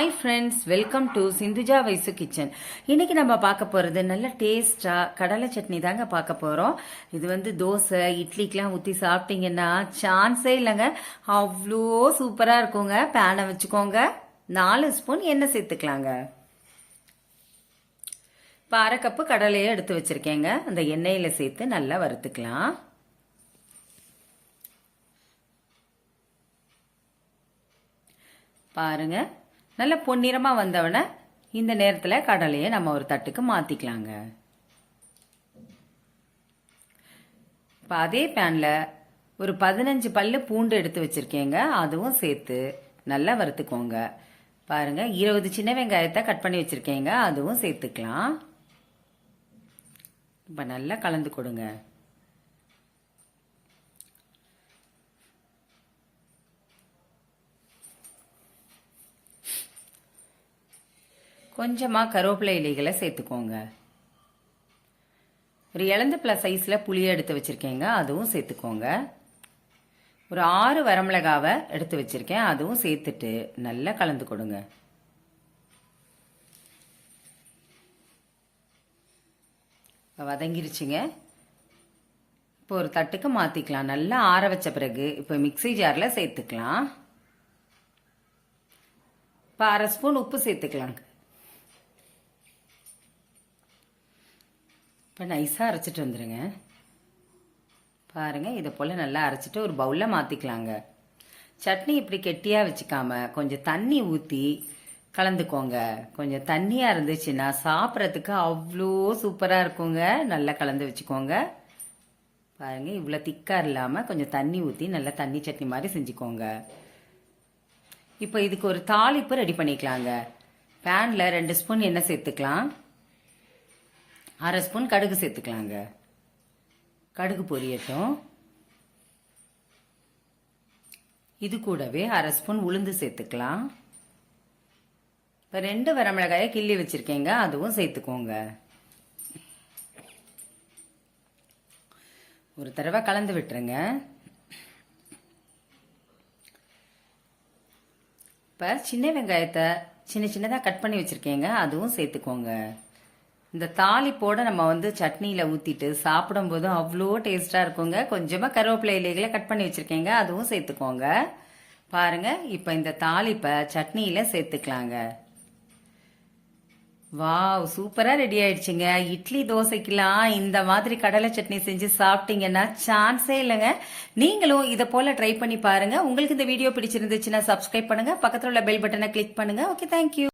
Hi friends welcome to Sindhuja Vaisu kitchen இன்னைக்கு நம்ம பார்க்க போகிறது நல்ல டேஸ்டாக கடலை சட்னி தாங்க பார்க்க போகிறோம் இது வந்து தோசை இட்லிக்கெலாம் ஊற்றி சாப்பிட்டீங்கன்னா சான்ஸே இல்லைங்க. அவ்வளோ சூப்பராக இருக்குங்க. பேனை வச்சுக்கோங்க. நாலு ஸ்பூன் எண்ணெய் சேர்த்துக்கலாங்க. இப்போ அரை கப்பு கடலையை எடுத்து வச்சுருக்கேங்க. அந்த எண்ணெயில் சேர்த்து நல்லா வறுத்துக்கலாம். பாருங்கள் நல்ல பொன்னிறமாக வந்தவன இந்த நேரத்தில் கடலையை நம்ம ஒரு தட்டுக்கு மாற்றிக்கலாங்க இப்போ அதே பேனில் ஒரு பதினஞ்சு பல்லு பூண்டு எடுத்து வச்சுருக்கேங்க. அதுவும் சேர்த்து நல்லா வறுத்துக்கோங்க. பாருங்கள் இருபது சின்ன வெங்காயத்தை கட் பண்ணி வச்சுருக்கேங்க. அதுவும் சேர்த்துக்கலாம். இப்போ நல்லா கலந்து கொடுங்க. கொஞ்சமாக கருவேப்பிலை இலைகளை சேர்த்துக்கோங்க. ஒரு இழந்த பிளஸ் சைஸில் புளியை எடுத்து வச்சுருக்கேங்க அதுவும் சேர்த்துக்கோங்க. ஒரு ஆறு வரமிளகாவை எடுத்து வச்சுருக்கேன் அதுவும் சேர்த்துட்டு நல்லா கலந்து கொடுங்க. வதங்கிருச்சுங்க. இப்போ ஒரு தட்டுக்கு மாற்றிக்கலாம் நல்லா ஆற வச்ச பிறகு இப்போ மிக்சி ஜாரில் சேர்த்துக்கலாம். இப்போ அரை ஸ்பூன் உப்பு சேர்த்துக்கலாங்க. இப்போ நைஸாக அரைச்சிட்டு வந்துடுங்க பாருங்கள் இதை போல் நல்லா அரைச்சிட்டு ஒரு பவுலில் மாற்றிக்கலாங்க சட்னி இப்படி கெட்டியாக வச்சுக்காம கொஞ்சம் தண்ணி ஊற்றி கலந்துக்கோங்க. கொஞ்சம் தண்ணியாக இருந்துச்சுன்னா சாப்பிட்றதுக்கு அவ்வளோ சூப்பராக இருக்குங்க. நல்லா கலந்து வச்சுக்கோங்க. பாருங்கள் இவ்வளோ திக்காக இல்லாமல் கொஞ்சம் தண்ணி ஊற்றி நல்லா தண்ணி சட்னி மாதிரி செஞ்சுக்கோங்க. இப்போ இதுக்கு ஒரு தாளிப்பு ரெடி பண்ணிக்கலாங்க. பேனில் ரெண்டு ஸ்பூன் எண்ணெய் சேர்த்துக்கலாம். அரை ஸ்பூன் கடுகு சேர்த்துக்கலாங்க. கடுகு பொரியட்டும். இது கூடவே அரை ஸ்பூன் உளுந்து சேர்த்துக்கலாம். இப்போ ரெண்டு வரமிளகாயை கிள்ளி வச்சுருக்கேங்க. அதுவும் சேர்த்துக்கோங்க. ஒரு தடவை கலந்து விட்டுருங்க. இப்போ சின்ன வெங்காயத்தை சின்ன சின்னதாக கட் பண்ணி வச்சுருக்கேங்க. அதுவும் சேர்த்துக்கோங்க. இந்த தாளிப்போட நம்ம வந்து சட்னியில் ஊற்றிட்டு சாப்பிடும்போது அவ்வளோ டேஸ்ட்டாக இருக்குங்க. கொஞ்சமாக கருவேப்பிலை இலைகளை கட் பண்ணி வச்சுருக்கேங்க. அதுவும் சேர்த்துக்கோங்க. பாருங்கள் இப்போ இந்த தாளிப்பை சட்னியில் சேர்த்துக்கலாங்க. வாவ் சூப்பராக ரெடி ஆயிடுச்சுங்க. இட்லி தோசைக்கெல்லாம் இந்த மாதிரி கடலை சட்னி செஞ்சு சாப்பிட்டீங்கன்னா சான்ஸே இல்லைங்க. நீங்களும் இதை போல் ட்ரை பண்ணி பாருங்கள் உங்களுக்கு இந்த வீடியோ பிடிச்சிருந்துச்சுன்னா சப்ஸ்கிரைப் பண்ணுங்க. பக்கத்தில் உள்ள பெல் பட்டனை கிளிக் பண்ணுங்கள் ஓகே தேங்க்யூ